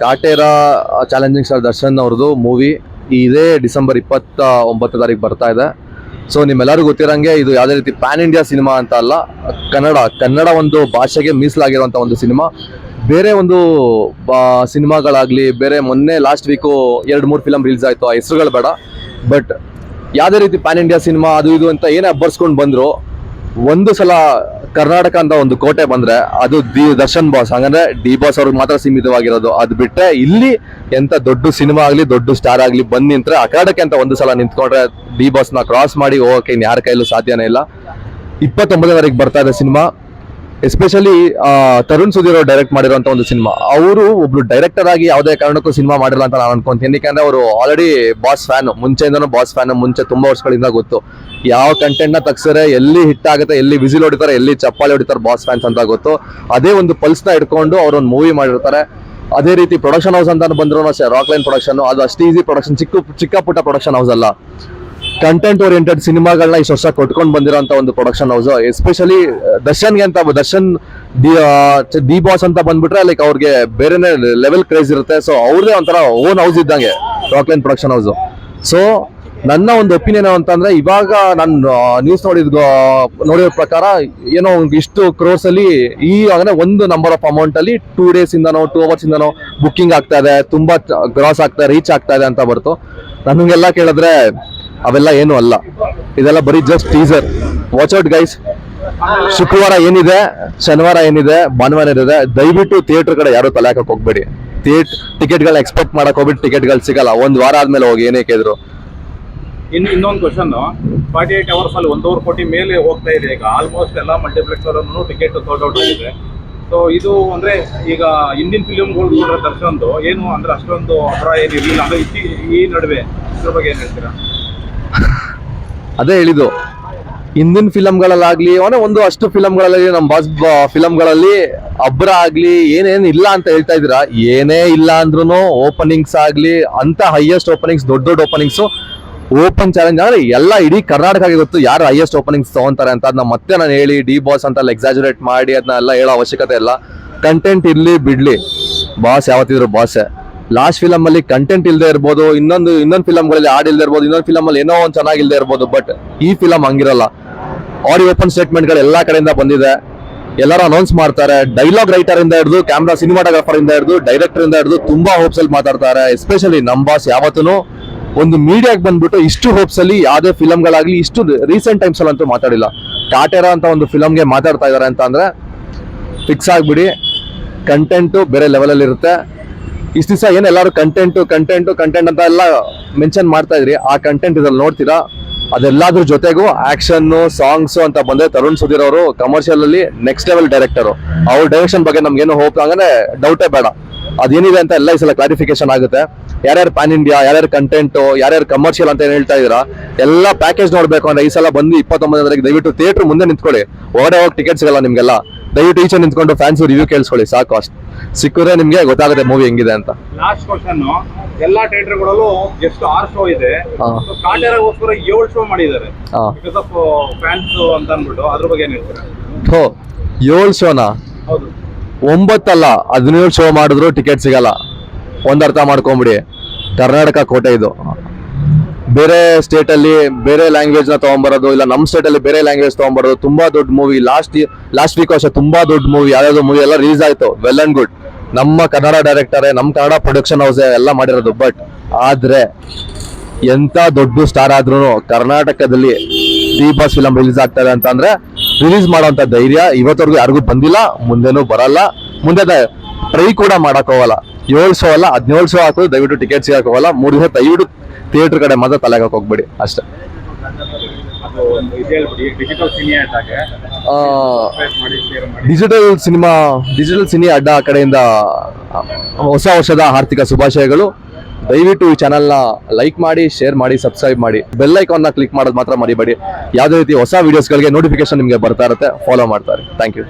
Kaatera challenging star Darshan ಅವ್ರದ್ದು movie ಇದೇ December ಇಪ್ಪತ್ತ ಒಂಬತ್ತು ತಾರೀಕು ಬರ್ತಾ ಇದೆ. ಸೊ ನಿಮ್ಮೆಲ್ಲರಿಗೂ ಗೊತ್ತಿರಂಗೆ ಇದು ಯಾವುದೇ ರೀತಿ ಪ್ಯಾನ್ ಇಂಡಿಯಾ ಸಿನಿಮಾ ಅಂತ ಅಲ್ಲ, ಕನ್ನಡ ಕನ್ನಡ ಒಂದು ಭಾಷೆಗೆ ಮೀಸಲಾಗಿರುವಂಥ ಒಂದು ಸಿನಿಮಾ ಬೇರೆ ಒಂದು ಸಿನಿಮಾಗಳಾಗಲಿ, ಬೇರೆ ಮೊನ್ನೆ ಲಾಸ್ಟ್ ವೀಕು ಎರಡು ಮೂರು ಫಿಲಮ್ ರಿಲೀಸ್ ಆಯಿತು, ಆ ಹೆಸರುಗಳು ಬೇಡ. ಬಟ್ ಯಾವುದೇ ರೀತಿ ಪ್ಯಾನ್ ಇಂಡಿಯಾ ಸಿನಿಮಾ ಅದು ಇದು ಅಂತ ಏನೇ ಅಬ್ಬರ್ಸ್ಕೊಂಡು ಬಂದರು, ಒಂದು ಸಲ ಕರ್ನಾಟಕ ಅಂತ ಒಂದು ಕೋಟೆ ಬಂದ್ರೆ ಅದು ದಿ ದರ್ಶನ್ ಬಾಸ್, ಹಂಗಂದ್ರೆ ಡಿ ಬಾಸ್ ಅವ್ರಿಗೆ ಮಾತ್ರ ಸೀಮಿತವಾಗಿರೋದು. ಅದು ಬಿಟ್ಟರೆ ಇಲ್ಲಿ ಎಂತ ದೊಡ್ಡ ಸಿನಿಮಾ ಆಗಲಿ, ದೊಡ್ಡ ಸ್ಟಾರ್ ಆಗಲಿ ಬಂದ್ ನಿಂತ್ರೆ ಅಖಾಡಕ್ಕೆ ಅಂತ ಒಂದು ಸಲ ನಿಂತ್ಕೊಂಡ್ರೆ ಡಿ ಬಾಸ್ನ ಕ್ರಾಸ್ ಮಾಡಿ ಹೋಗೋಕೆ ಇನ್ನು ಯಾರ ಕೈಲೂ ಸಾಧ್ಯನೇ ಇಲ್ಲ. ಇಪ್ಪತ್ತೊಂಬತ್ತನೇ ತಾರೀಕು ಬರ್ತಾ ಇದೆ ಸಿನಿಮಾ. ಎಸ್ಪೆಷಲಿ ತರುಣ್ ಸುಧೀರ್ ಡೈರೆಕ್ಟ್ ಮಾಡಿರೋಂಥ ಒಂದು ಸಿನಿಮಾ ಅವರು ಒಬ್ರು ಡೈರೆಕ್ಟರ್ ಆಗಿ ಯಾವುದೇ ಕಾರಣಕ್ಕೂ ಸಿನಿಮಾ ಮಾಡಿಲ್ಲ ಅಂತ ನಾನು ಅನ್ಕೊಂತೀನಿ. ಯಾಕಂದ್ರೆ ಅವರು ಆಲ್ರೆಡಿ ಬಾಸ್ ಫ್ಯಾನ್ ಮುಂಚೆಯಿಂದನೂ ಬಾಸ್ ಫ್ಯಾನ್ ಮುಂಚೆ ತುಂಬಾ ವರ್ಷಗಳಿಂದ ಗೊತ್ತು. ಯಾವ ಕಂಟೆಂಟ್ನ ತಗ್ಸರೆ ಎಲ್ಲಿ ಹಿಟ್ ಆಗುತ್ತೆ, ಎಲ್ಲಿ ವಿಸಿಲ್ ಹೊಡಿತಾರೆ, ಎಲ್ಲಿ ಚಪ್ಪಾಳೆ ಹೊಡಿತಾರೆ ಬಾಸ್ ಫ್ಯಾನ್ಸ್ ಅಂತ ಗೊತ್ತು. ಅದೇ ಒಂದು ಪಲ್ಸ್ನ ಇಟ್ಕೊಂಡು ಒಂದು ಮೂವಿ ಮಾಡಿರ್ತಾರೆ. ಅದೇ ರೀತಿ ಪ್ರೊಡಕ್ಷನ್ ಹೌಸ್ ಅಂತ ಬಂದ್ರು ರಾಕ್ ಲೈನ್ ಪ್ರೊಡಕ್ಷನ್ ಅದು ಅಷ್ಟು ಈಸಿ ಪ್ರೊಡಕ್ಷನ್ ಚಿಕ್ಕ ಚಿಕ್ಕ ಪುಟ್ಟ ಪ್ರೊಡಕ್ಷನ್ ಹೌಸ್ ಅಲ್ಲ. ಕಂಟೆಂಟ್ ಓರಿಯೆಂಟೆಡ್ ಸಿನಿಮಾಗಳನ್ನ ಇಷ್ಟು ವರ್ಷ ಕೊಟ್ಕೊಂಡು ಬಂದಿರೋಂಥ ಒಂದು ಪ್ರೊಡಕ್ಷನ್ ಹೌಸ್ ಎಸ್ಪೆಷಲಿ ದರ್ಶನ್ಗೆ ಅಂತ, ದರ್ಶನ್ ಡಿ ಡಿ ಬಾಸ್ ಅಂತ ಬಂದ್ಬಿಟ್ರೆ ಲೈಕ್ ಅವ್ರಿಗೆ ಬೇರೆನೇ ಲೆವೆಲ್ ಕ್ರೇಜ್ ಇರುತ್ತೆ. ಸೊ ಅವ್ರದೇ ಒಂಥರ ಓನ್ ಹೌಸ್ ಇದ್ದಂಗೆ ಟಾಕ್ಲೈನ್ ಪ್ರೊಡಕ್ಷನ್ ಹೌಸ್ ಸೊ ನನ್ನ ಒಂದು ಒಪಿನಿಯನ್ ಅಂತಂದ್ರೆ ಇವಾಗ ನಾನು ನ್ಯೂಸ್ ನೋಡಿದ ನೋಡಿರೋ ಪ್ರಕಾರ, ಏನೋ ಇಷ್ಟು ಕ್ರೋರ್ಸ್ ಅಲ್ಲಿ ಈ ಅಂದ್ರೆ ಒಂದು ನಂಬರ್ ಆಫ್ ಅಮೌಂಟ್ ಅಲ್ಲಿ ಟೂ ಡೇಸ್ ಇಂದನೋ ಟೂ ಅವರ್ಸ್ ಇಂದನೋ ಬುಕ್ಕಿಂಗ್ ಆಗ್ತಾ ಇದೆ. ತುಂಬಾ ಗ್ರಾಸ್ ಆಗ್ತಾ ರೀಚ್ ಆಗ್ತಾ ಇದೆ ಅಂತ ಬರ್ತು. ನನಗೆಲ್ಲ ಕೇಳಿದ್ರೆ ಅವೆಲ್ಲ ಏನು ಅಲ್ಲ. ಇದೆಲ್ಲ ಬರೀ just teaser watch out guys ಶುಕ್ರವಾರ ಏನಿದೆ, ಶನಿವಾರ ಏನಿದೆ, ಭಾನುವಾರ ಏನಿದೆ, ದಯವಿಟ್ಟು ಥಿಯೇಟರ್ ಕಡೆ ಯಾರು ತಲೆ ಹಾಕಕ್ ಹೋಗ್ಬೇಡಿ. ಥಿಯೇಟ್ ಟಿಕೆಟ್ಗಳನ್ನ ಎಕ್ಸ್ಪೆಕ್ಟ್ ಮಾಡಕ್ ಹೋಗ್ಬಿಟ್ಟು ಟಿಕೆಟ್ಗಳು ಸಿಗಲ್ಲ. ಒಂದ್ ವಾರ ಆದ್ಮೇಲೆ ಹೋಗಿ ಏನೇ ಕೇಳಿದ್ರು. ಇನ್ನು ಇನ್ನೊಂದು ಕ್ವಶನ್ ಫಾರ್ಟಿ ಏಟ್ ಅವರ್ಸ್ ಅಲ್ಲಿ ಒಂದೂವರೆ ಕೋಟಿ ಮೇಲೆ ಹೋಗ್ತಾ ಇದೆ ಈಗ. ಆಲ್ಮೋಸ್ಟ್ ಎಲ್ಲ ಮಲ್ಟಿಪ್ಲೆಕ್ಸ್ ಅವರನ್ನು ಟಿಕೆಟ್ ಸೋಲ್ಡ್ ಔಟ್ ಆಗಿದೆ. ಸೊ ಇದು ಅಂದ್ರೆ ಈಗ ಇಂಡಿಯನ್ ಫಿಲಿಮ್ಗಳು ಕೂಡ ದರ್ಶನ್ದು ಏನು ಅಂದ್ರೆ ಅಷ್ಟೊಂದು ಅಪರ ಏನಿರಲಿಲ್ಲ. ಅಂದ್ರೆ ಈ ನಡುವೆ ಇದ್ರ ಬಗ್ಗೆ ಏನ್ ಹೇಳ್ತೀರಾ? ಅದೇ ಹೇಳಿದ್ದು. ಹಿಂದಿನ ಫಿಲಮ್ಗಳಲ್ಲಾಗ್ಲಿ ಅವನೇ ಒಂದು ಅಷ್ಟು ಫಿಲಮ್ಗಳಲ್ಲಿ ನಮ್ಮ ಬಾಸ್ ಫಿಲಮ್ಗಳಲ್ಲಿ ಅಬ್ರ ಆಗ್ಲಿ, ಏನೇನು ಇಲ್ಲ ಅಂತ ಹೇಳ್ತಾ ಇದ್ದೀರಾ? ಏನೇ ಇಲ್ಲ ಅಂದ್ರೂ ಓಪನಿಂಗ್ಸ್ ಆಗ್ಲಿ, ಅಂತ ಹೈಯೆಸ್ಟ್ ಓಪನಿಂಗ್ಸ್ ದೊಡ್ಡ ದೊಡ್ಡ ಓಪನಿಂಗ್ಸ್ ಓಪನ್ ಚಾಲೆಂಜ್ ಅಂದ್ರೆ ಎಲ್ಲ ಇಡೀ ಕರ್ನಾಟಕಕ್ಕೆ ಗೊತ್ತು ಯಾರು ಹೈಯೆಸ್ಟ್ ಓಪನಿಂಗ್ಸ್ ತಗೊಂತಾರೆ ಅಂತ. ಅದನ್ನ ಮತ್ತೆ ನಾನು ಹೇಳಿ ಡಿ ಬಾಸ್ ಅಂತ ಎಕ್ಸಾಜುರೇಟ್ ಮಾಡಿ ಅದನ್ನ ಎಲ್ಲ ಹೇಳೋ ಅವಶ್ಯಕತೆ ಇಲ್ಲ. ಕಂಟೆಂಟ್ ಇರಲಿ, ಬಿಡ್ಲಿ. ಬಾಸ್ ಯಾವತ್ತಿದ್ರು ಬಾಸೆ ಲಾಸ್ಟ್ ಫಿಲಮ್ ಅಲ್ಲಿ ಕಂಟೆಂಟ್ ಇಲ್ಲದೆ ಇರ್ಬೋದು, ಇನ್ನೊಂದು ಇನ್ನೊಂದು ಫಿಲಮ್ಗಳಲ್ಲಿ ಇಲ್ಲದೆ ಇರ್ಬೋದು, ಇನ್ನೊಂದು ಫಿಲಮ್ ಅಲ್ಲಿ ಏನೋ ಒಂದು ಚೆನ್ನಾಗಿಲ್ಲದೆ ಇರ್ಬೋದು ಬಟ್ ಈ ಫಿಲಮ್ ಹಂಗಿರಲ್ಲ. ಆಡಿಯೋ ಓಪನ್ ಸ್ಟೇಟ್ಮೆಂಟ್ಗಳು ಎಲ್ಲಾ ಕಡೆಯಿಂದ ಬಂದಿದೆ. ಎಲ್ಲರೂ ಅನೌನ್ಸ್ ಮಾಡ್ತಾರೆ. ಡೈಲಾಗ್ ರೈಟರ್ ಇಂದ ಹಿಡಿದು ಕ್ಯಾಮ್ರಾ ಸಿನಿಮಾಟೋಗ್ರಾಫರ್ ಇಂದ ಹಿಡಿದು ಡೈರೆಕ್ಟರ್ ಇಂದ ಹಿಡಿದು ತುಂಬಾ ಹೋಪ್ಸ್ ಅಲ್ಲಿ ಮಾತಾಡ್ತಾರೆ. ಎಸ್ಪೆಷಲಿ ನಮ್ ಬಾಸ್ ಯಾವತ್ತೂ ಒಂದು ಮೀಡಿಯಾಗೆ ಬಂದ್ಬಿಟ್ಟು ಇಷ್ಟು ಹೋಪ್ಸ್ ಅಲ್ಲಿ ಯಾವ್ದೇ ಫಿಲಮ್ಗಳಾಗ್ಲಿ ಇಷ್ಟು ರೀಸೆಂಟ್ ಟೈಮ್ಸ್ ಅಲ್ಲಿ ಅಂತೂ ಮಾತಾಡಿಲ್ಲ. ಟಾಟೆರಾ ಅಂತ ಒಂದು ಫಿಲಮ್ಗೆ ಮಾತಾಡ್ತಾ ಇದಾರೆ ಅಂತ ಅಂದ್ರೆ ಫಿಕ್ಸ್ ಆಗ್ಬಿಡಿ. ಕಂಟೆಂಟು ಬೇರೆ ಲೆವೆಲಲ್ಲಿ ಇರುತ್ತೆ. ಇಷ್ಟು ದಿವಸ ಏನು ಎಲ್ಲರೂ ಕಂಟೆಂಟು ಕಂಟೆಂಟು ಕಂಟೆಂಟ್ ಅಂತ ಎಲ್ಲ ಮೆನ್ಷನ್ ಮಾಡ್ತಾ ಇದ್ರಿ. ಆ ಕಂಟೆಂಟ್ ಇದ್ರಲ್ಲಿ ನೋಡ್ತೀರಾ? ಅದೆಲ್ಲದ್ರ ಜೊತೆಗೂ ಆಕ್ಷನ್ ಸಾಂಗ್ಸ್ ಅಂತ ಬಂದ್ರೆ ತರುಣ್ ಸುಧೀರ್ ಅವರು ಕಮರ್ಷಿಯಲ್ ಅಲ್ಲಿ ನೆಕ್ಸ್ಟ್ ಲೆವೆಲ್ ಡೈರೆಕ್ಟರ್ ಅವ್ರ ಡೈರೆಕ್ಷನ್ ಬಗ್ಗೆ ನಮ್ಗೇನು ಹೋಪ್ ಹಂಗಂದ್ರೆ ಡೌಟೇ ಬೇಡ. ಅದೇನಿದೆ ಅಂತ ಎಲ್ಲ ಈ ಸಲ ಕ್ಲಾರಿಫಿಕೇಶನ್ ಆಗುತ್ತೆ. ಯಾರ್ಯಾರು ಪ್ಯಾನ್ ಇಂಡಿಯಾ ಯಾರ್ಯಾರು ಕಂಟೆಂಟ್ ಯಾರ್ಯಾರು ಕಮರ್ಷಿಯಲ್ ಅಂತ ಏನು ಹೇಳ್ತಾ ಇದ್ದೀರಾ? ಎಲ್ಲ ಪ್ಯಾಕೇಜ್ ನೋಡಬೇಕು ಅಂದ್ರೆ ಈ ಸಲ ಬಂದು ಇಪ್ಪತ್ತೊಂಬತ್ತು ತಾರೀಕು ದಯವಿಟ್ಟು ಥಿಯೇಟರ್ ಮುಂದೆ ನಿಂತ್ಕೊಳ್ಳಿ. ಹೊರಗಡೆ ಹೋಗಿ ಟಿಕೆಟ್ ಸಿಗಲ್ಲ ನಿಮ್ಗೆಲ್ಲ. ದಯವಿಟ್ಟು ಈಚೆ ನಿಂತ್ಕೊಂಡು ಫ್ಯಾನ್ಸ್ ರಿವ್ಯೂ ಕೇಳಿಸ್ಕೊಳ್ಳಿ ಸಾಕು ಅಷ್ಟು. ಸಿಕ್ಕಿದ್ರೆ ನಿಮ್ಗೆ ಗೊತ್ತಾಗುತ್ತೆ ಮೂವಿ ಹೆಂಗಿದೆ ಅಂತ. ಲಾಸ್ಟ್ ಕ್ವಶನ್ ಎಲ್ಲಾ ಥಿಯೇಟರ್ಗಳಲ್ಲೂ ಎಷ್ಟು ಆರ್ ಶೋ ಇದೆ. ಹಾ. ಕಾಟೇರಗೋಸ್ಕರ ಏಳು ಶೋ ಮಾಡಿದ್ದಾರೆ. ಹಾ. ಬಿಕಾಸ್ ಆಫ್ ಫ್ಯಾನ್ಸ್ ಅಂತ ಅಂದ್ಬಿಟ್ಟು ಅದ್ರ ಬಗ್ಗೆ ಏನ್ ಹೇಳ್ತೀರಾ? ಹೋ ಏಳು ಶೋನಾ ಹೌದು. ಒಂಬತ್ತಲ್ಲ ಹದಿನೇಳು ಶೋ ಮಾಡಿದ್ರು ಟಿಕೆಟ್ ಸಿಗಲ್ಲ. ಒಂದರ್ಥ ಮಾಡ್ಕೊಂಬಿಡಿ. ಕರ್ನಾಟಕ ಕೋಟೆ ಇದು. ಬೇರೆ ಸ್ಟೇಟ್ ಅಲ್ಲಿ ಬೇರೆ ಲ್ಯಾಂಗ್ವೇಜ್ನ ತಗೊಂಬರೋದು, ಇಲ್ಲ ನಮ್ಮ ಸ್ಟೇಟ್ ಅಲ್ಲಿ ಬೇರೆ ಲ್ಯಾಂಗ್ವೇಜ್ ತಗೊಂಬರೋದು ತುಂಬಾ ದೊಡ್ಡ ಮೂವಿ ಲಾಸ್ಟ್ ಲಾಸ್ಟ್ ವೀಕ್ ಅಷ್ಟೇ ತುಂಬಾ ದೊಡ್ಡ ಮೂವಿ ಯಾವ್ದಾದ್ರು ಮೂವಿ ಎಲ್ಲ ರಿಲೀಸ್ ಆಯ್ತು. ವೆಲ್ ಅಂಡ್ ಗುಡ್ ನಮ್ಮ ಕನ್ನಡ ಡೈರೆಕ್ಟರೇ ನಮ್ಮ ಕನ್ನಡ ಪ್ರೊಡಕ್ಷನ್ ಹೌಸ್ ಎಲ್ಲ ಮಾಡಿರೋದು. ಬಟ್ ಆದ್ರೆ ಎಂತ ದೊಡ್ಡ ಸ್ಟಾರ್ ಆದ್ರೂ ಕರ್ನಾಟಕದಲ್ಲಿ ಡಿ ಬಾಸ್ ಫಿಲಂ ರಿಲೀಸ್ ಆಗ್ತದೆ ಅಂತ ಅಂದ್ರೆ ರಿಲೀಸ್ ಮಾಡುವಂತ ಧೈರ್ಯ ಇವತ್ತವರೆಗೂ ಯಾರಿಗೂ ಬಂದಿಲ್ಲ. ಮುಂದೆನೂ ಬರಲ್ಲ. ಮುಂದೆ ಟ್ರೈ ಕೂಡ ಮಾಡೋಕ್ಕೋಗಲ್ಲ ಏಳು ಶೋ ಅಲ್ಲ, ಹದಿನೇಳು ಶೋ ಹಾಕೋದು. ದಯವಿಟ್ಟು ಟಿಕೆಟ್ ಸಿಗೋಕ್ಕೋಗಲ್ಲ ಮೂರು ದಿವಸ ದಯವಿಟ್ಟು ಥಿಯೇಟರ್ ಕಡೆ ಮಾತ್ರ ತಲೆಗೆ ಹೋಗ್ಬೇಡಿ ಅಷ್ಟೇ. ಡಿಜಿಟಲ್ ಸಿನಿಮಾ ಡಿಜಿಟಲ್ ಸಿನಿ ಅಡ್ಡ ಆ ಕಡೆಯಿಂದ ಹೊಸ ವರ್ಷದ ಆರ್ಥಿಕ ಶುಭಾಶಯಗಳು. ದಯವಿಟ್ಟು ಈ ಚಾನಲ್ನ ಲೈಕ್ ಮಾಡಿ ಶೇರ್ ಮಾಡಿ ಸಬ್ಸ್ಕ್ರೈಬ್ ಮಾಡಿ. ಬೆಲ್ ಐಕಾನ್ನ ಕ್ಲಿಕ್ ಮಾಡೋದು ಮಾತ್ರ ಮರಿಬೇಡಿ. ಯಾವುದೇ ರೀತಿ ಹೊಸ ವೀಡಿಯೋಸ್ಗಳಿಗೆ ನೋಟಿಫಿಕೇಶನ್ ನಿಮಗೆ ಬರ್ತಾ ಇರುತ್ತೆ ಫಾಲೋ ಮಾಡ್ತಾರೆ ಥ್ಯಾಂಕ್ ಯು